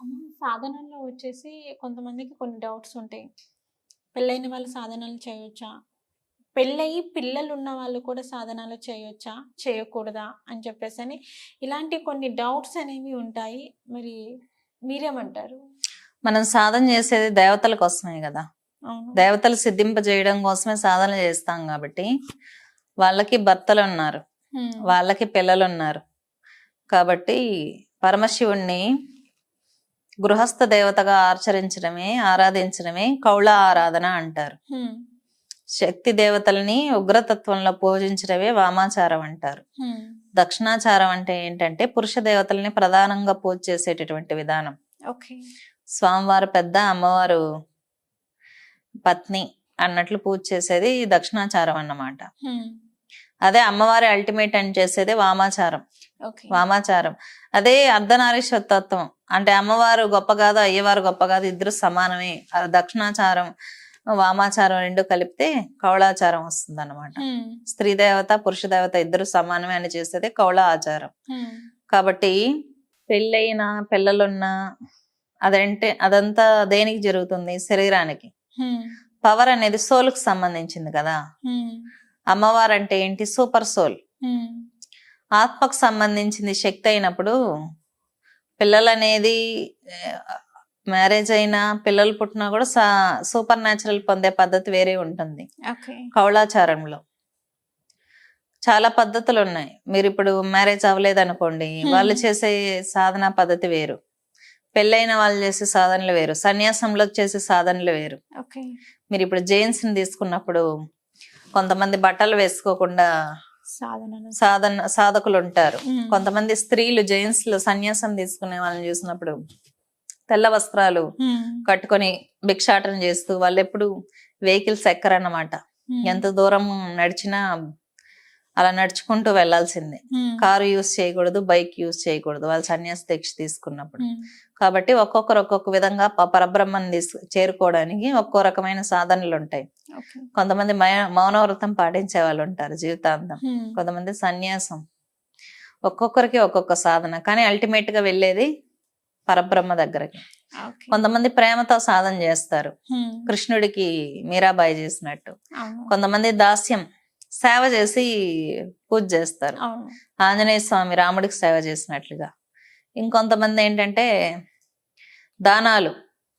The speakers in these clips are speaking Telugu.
అమ్మ, సాధనలో వచ్చేసి కొంతమందికి కొన్ని డౌట్స్ ఉంటాయి. పెళ్ళైన వాళ్ళు సాధనలు చేయొచ్చా? పెళ్ళయి పిల్లలు ఉన్న వాళ్ళు కూడా సాధనలు చేయొచ్చా? చేయకూడదా? అని చెప్పేసి అని ఇలాంటి కొన్ని డౌట్స్ అనేవి ఉంటాయి. మరి మీరేమంటారు? మనం సాధన చేసేది దేవతల కోసమే కదా. దేవతలు సిద్ధింపజేయడం కోసమే సాధన చేస్తాం కాబట్టి వాళ్ళకి భర్తలు ఉన్నారు. వాళ్ళకి పిల్లలు ఉన్నారు కాబట్టి పరమశివుణ్ణి గృహస్థ దేవతగా ఆచరించడమే ఆరాధించడమే కౌళ ఆరాధన అంటారు. శక్తి దేవతల్ని ఉగ్రతత్వంలో పూజించడమే వామాచారం అంటారు. దక్షిణాచారం అంటే ఏంటంటే పురుష దేవతల్ని ప్రధానంగా పూజ చేసేటటువంటి విధానం. ఓకే. స్వామివారు పెద్ద అమ్మవారు పత్ని అన్నట్లు పూజ చేసేది దక్షిణాచారం అన్నమాట. అదే అమ్మవారి అల్టిమేట్ అని చేసేది వామాచారం. వామాచారం. అదే అర్ధనారీశ్వరతత్వం. అంటే అమ్మవారు గొప్ప కాదు అయ్యవారు గొప్ప కాదు ఇద్దరు సమానమే దక్షిణాచారం వామాచారం రెండు కలిపితే కౌళాచారం వస్తుంది అనమాట. స్త్రీ దేవత పురుష దేవత ఇద్దరు సమానమే అని చేసేది కౌళ ఆచారం. కాబట్టి పెళ్ళైన పిల్లలున్నా అదంటే అదంతా దేనికి జరుగుతుంది శరీరానికి. పవర్ అనేది సోల్కి సంబంధించింది కదా. అమ్మవారు అంటే ఏంటి సూపర్ సోల్. ఆత్మకు సంబంధించింది శక్తి అయినప్పుడు పిల్లలు అనేది మ్యారేజ్ అయినా పిల్లలు పుట్టినా కూడా సూపర్ న్యాచురల్ పొందే పద్ధతి వేరే ఉంటుంది. కౌళాచారంలో చాలా పద్ధతులు ఉన్నాయి మీరు ఇప్పుడు మ్యారేజ్ అవ్వలేదు అనుకోండి. వాళ్ళు చేసే సాధన పద్ధతి వేరు. పెళ్ళైన వాళ్ళు చేసే సాధనలు వేరు. సన్యాసంలో చేసే సాధనలు వేరు. మీరు ఇప్పుడు జైన్స్ని తీసుకున్నప్పుడు కొంతమంది బట్టలు వేసుకోకుండా సాధన సాధకులు ఉంటారు. కొంతమంది స్త్రీలు జైన్స్లో సన్యాసం తీసుకునే వాళ్ళని చూసినప్పుడు తెల్ల వస్త్రాలు. కట్టుకొని భిక్షాటన చేస్తూ వాళ్ళు ఎప్పుడు వెహికల్స్ ఎక్కరన్నమాట. ఎంత దూరం నడిచినా అలా నడుచుకుంటూ వెళ్ళాల్సిందే హ్మ్. కారు యూస్ చేయకూడదు బైక్ యూస్ చేయకూడదు వాళ్ళు సన్యాస దీక్ష తీసుకున్నప్పుడు. కాబట్టి ఒక్కొక్కరు ఒక్కొక్క విధంగా పరబ్రహ్మని తీసు చేరుకోవడానికి ఒక్కో రకమైన సాధనలు ఉంటాయి కొంతమంది మౌనవ్రతం పాటించే వాళ్ళు ఉంటారు జీవితాంతం. కొంతమంది సన్యాసం. ఒక్కొక్కరికి ఒక్కొక్క సాధన. కానీ అల్టిమేట్గా వెళ్ళేది పరబ్రహ్మ దగ్గరకి. కొంతమంది ప్రేమతో సాధన చేస్తారు. కృష్ణుడికి మీరాబాయి చేసినట్టు. కొంతమంది దాస్యం సేవ చేసి పూజ చేస్తారు. ఆంజనేయ స్వామి రాముడికి సేవ చేసినట్లుగా. ఇంకొంతమంది ఏంటంటే దానాలు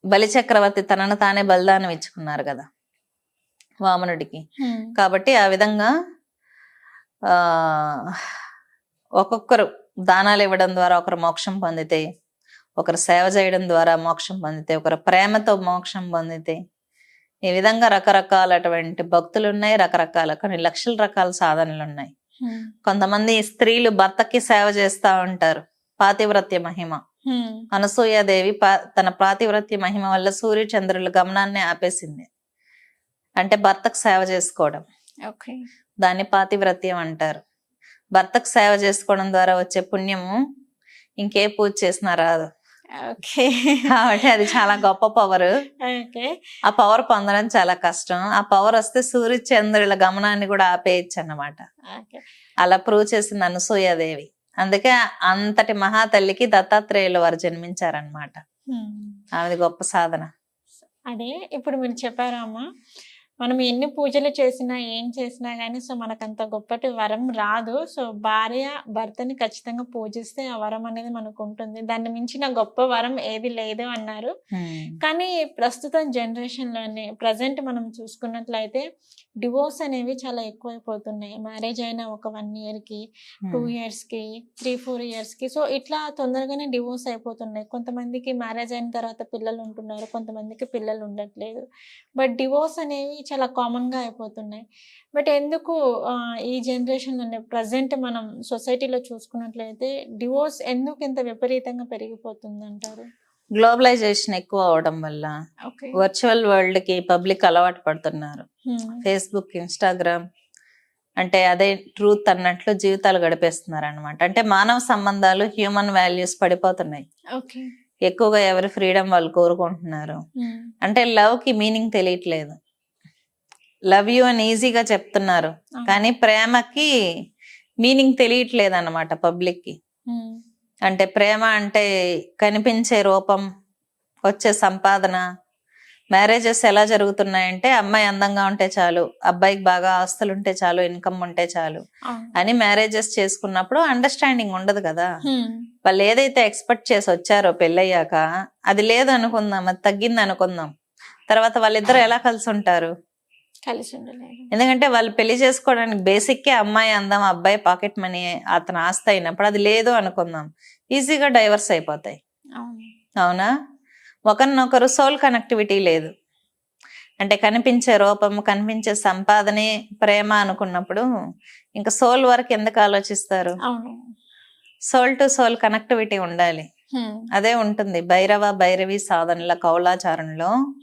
బలిచక్రవర్తి తనను తానే బలిదానం ఇచ్చుకున్నారు కదా వామనుడికి. కాబట్టి ఆ విధంగా ఆ ఒక్కొక్కరు దానాలు ఇవ్వడం ద్వారా ఒకరు మోక్షం పొందితే ఒకరు సేవ చేయడం ద్వారా మోక్షం పొందితే ఒకరు ప్రేమతో మోక్షం పొందితే ఈ విధంగా రకరకాలటువంటి భక్తులు ఉన్నాయి రకరకాల కొన్ని లక్షల రకాల సాధనలు ఉన్నాయి. కొంతమంది స్త్రీలు భర్తకి సేవ చేస్తా ఉంటారు పాతివ్రత్య మహిమ. హ్మ్. అనసూయాదేవి తన పాతివ్రత్య మహిమ వల్ల సూర్య చంద్రుల గమనాన్ని ఆపేసింది. అంటే భర్తకు సేవ చేసుకోవడం. దాన్ని పాతివ్రత్యం అంటారు. భర్తకు సేవ చేసుకోవడం ద్వారా వచ్చే పుణ్యము ఇంకే పూజ చేసినా రాదు. ఓకే. కాబట్టి అది చాలా గొప్ప పవర్ ఆ పవర్ పొందడం చాలా కష్టం. ఆ పవర్ వస్తే సూర్య చంద్రుల గమనాన్ని కూడా ఆపేయచ్చు అన్నమాట. అలా ప్రూవ్ చేసింది అనసూయాదేవి. అందుకే అంతటి మహాతల్లికి దత్తాత్రేయులు వారు జన్మించారనమాట. ఆమెది గొప్ప సాధన అదే ఇప్పుడు మీరు చెప్పారు అమ్మ మనం ఎన్ని పూజలు చేసినా ఏం చేసినా కానీ సో మనకు అంత గొప్పటి వరం రాదు. సో భార్య భర్తని ఖచ్చితంగా పూజిస్తే ఆ వరం అనేది మనకు ఉంటుంది దాన్ని మించిన గొప్ప వరం ఏది లేదు అన్నారు. కానీ ప్రస్తుతం జనరేషన్లోనే ప్రజెంట్ మనం చూసుకున్నట్లయితే డివోర్స్ అనేవి చాలా ఎక్కువైపోతున్నాయి. మ్యారేజ్ అయిన ఒక వన్ ఇయర్కి టూ ఇయర్స్కి త్రీ ఫోర్ ఇయర్స్కి. సో ఇట్లా తొందరగానే డివోర్స్ అయిపోతున్నాయి. కొంతమందికి మ్యారేజ్ అయిన తర్వాత పిల్లలు ఉంటున్నారు కొంతమందికి పిల్లలు ఉండట్లేదు. బట్ డివోర్స్ అనేవి చాలా కామన్గా అయిపోతున్నాయి. బట్ ఎందుకు ఈ జనరేషన్లోనే ప్రజెంట్ మనం సొసైటీలో చూసుకున్నట్లయితే డివోర్స్ ఎందుకు ఇంత విపరీతంగా పెరిగిపోతుంది అంటారు గ్లోబలైజేషన్ ఎక్కువ అవడం వల్ల వర్చువల్ వరల్డ్కి పబ్లిక్ అలవాటు పడుతున్నారు. ఫేస్బుక్ ఇన్స్టాగ్రామ్ అంటే అదే ట్రూత్ అన్నట్లు జీవితాలు గడిపేస్తున్నారు అనమాట అంటే మానవ సంబంధాలు హ్యూమన్ వాల్యూస్ పడిపోతున్నాయి. ఎక్కువగా ఎవరి ఫ్రీడమ్ వాళ్ళు కోరుకుంటున్నారు. అంటే లవ్కి మీనింగ్ తెలియట్లేదు. లవ్ యూ అని ఈజీగా చెప్తున్నారు. కానీ ప్రేమకి మీనింగ్ తెలియట్లేదు అనమాట పబ్లిక్కి అంటే ప్రేమ అంటే కనిపించే రూపం వచ్చే సంపాదన మ్యారేజెస్ ఎలా జరుగుతున్నాయంటే అమ్మాయి అందంగా ఉంటే చాలు అబ్బాయికి బాగా ఆస్తులు ఉంటే చాలు ఇన్కమ్ ఉంటే చాలు. అని మ్యారేజెస్ చేసుకున్నప్పుడు అండర్స్టాండింగ్ ఉండదు కదా. వాళ్ళు ఏదైతే ఎక్స్పెక్ట్ చేసి వచ్చారో పెళ్ళయ్యాక అది లేదు అనుకుందాం అది తగ్గింది అనుకుందాం తర్వాత వాళ్ళిద్దరు ఎలా కలిసి ఉంటారు? కలిసి ఎందుకంటే వాళ్ళు పెళ్ళి చేసుకోవడానికి బేసిక్కే అమ్మాయి అందం అబ్బాయి పాకెట్ మనీ అతను ఆస్తి అయినప్పుడు అది లేదు అనుకుందాం. ఈజీగా డైవర్స్ అయిపోతాయి. అవును. ఒకరినొకరు సోల్ కనెక్టివిటీ లేదు. అంటే కనిపించే రూపం కనిపించే సంపాదనే ప్రేమ అనుకున్నప్పుడు ఇంకా సోల్ వరకు ఎందుకు ఆలోచిస్తారు? సోల్ టు సోల్ కనెక్టివిటీ ఉండాలి. అదే ఉంటుంది భైరవ భైరవి సాధనల కౌలాచారంలో.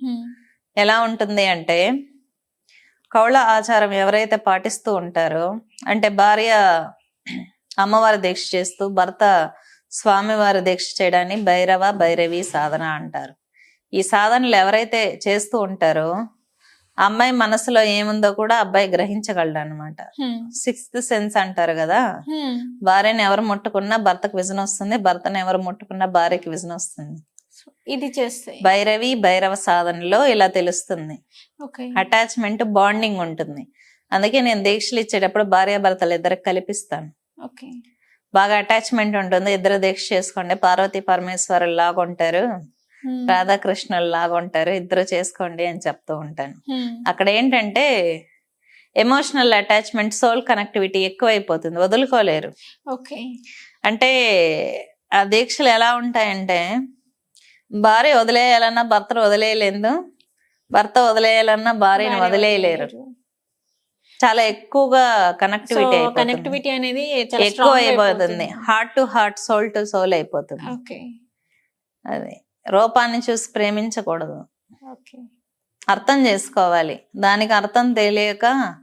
ఎలా ఉంటుంది అంటే కౌళ ఆచారం ఎవరైతే పాటిస్తూ ఉంటారో అంటే భార్య అమ్మవారి దీక్ష చేస్తూ భర్త స్వామివారి దీక్ష చేయడాన్ని భైరవ భైరవి సాధన అంటారు ఈ సాధనలు ఎవరైతే చేస్తూ ఉంటారో అమ్మాయి మనసులో ఏముందో కూడా అబ్బాయి గ్రహించగలడు అనమాట. సిక్స్త్ సెన్స్ అంటారు కదా. భార్యని ఎవరు ముట్టుకున్నా భర్తకు విజన్ వస్తుంది భర్తను ఎవరు ముట్టుకున్నా భార్యకి విజన్ వస్తుంది ఇది చేస్తే. భైరవి భైరవ సాధనలో ఇలా తెలుస్తుంది. అటాచ్మెంట్ బాండింగ్ ఉంటుంది. అందుకే నేను దీక్షలు ఇచ్చేటప్పుడు భార్యాభర్తలు ఇద్దరికి కల్పిస్తాను. బాగా అటాచ్మెంట్ ఉంటుంది. ఇద్దరు దీక్ష చేసుకోండి. పార్వతీ పరమేశ్వరులు లాగా ఉంటారు. హ్మ్. రాధాకృష్ణులు లాగా ఉంటారు. ఇద్దరు చేసుకోండి అని చెప్తూ ఉంటాను. అక్కడ ఏంటంటే ఎమోషనల్ అటాచ్మెంట్ సోల్ కనెక్టివిటీ ఎక్కువైపోతుంది. వదులుకోలేరు. ఓకే. అంటే ఆ దీక్షలు ఎలా ఉంటాయంటే భార్య వదిలేయాలన్నా భర్తను వదిలేయలేదు. భర్త వదిలేయాలన్నా భార్యను భార్య వదిలేయలేరు. చాలా ఎక్కువగా సో కనెక్టివిటీ కనెక్టివిటీ అనేది చాలా ఎక్కువ అయిపోతుంది. Heart to heart soul to soul అయిపోతుంది. ఓకే అది. రూపాన్ని చూసి ప్రేమించకూడదు. ఓకే అర్థం చేసుకోవాలి. దానికి అర్థం తెలియక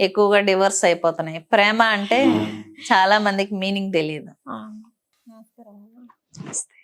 ఎక్కువగా డివర్స్ అయిపోతున్నాయి. ప్రేమ అంటే చాలా మందికి మీనింగ్ తెలియదు. నమస్తే.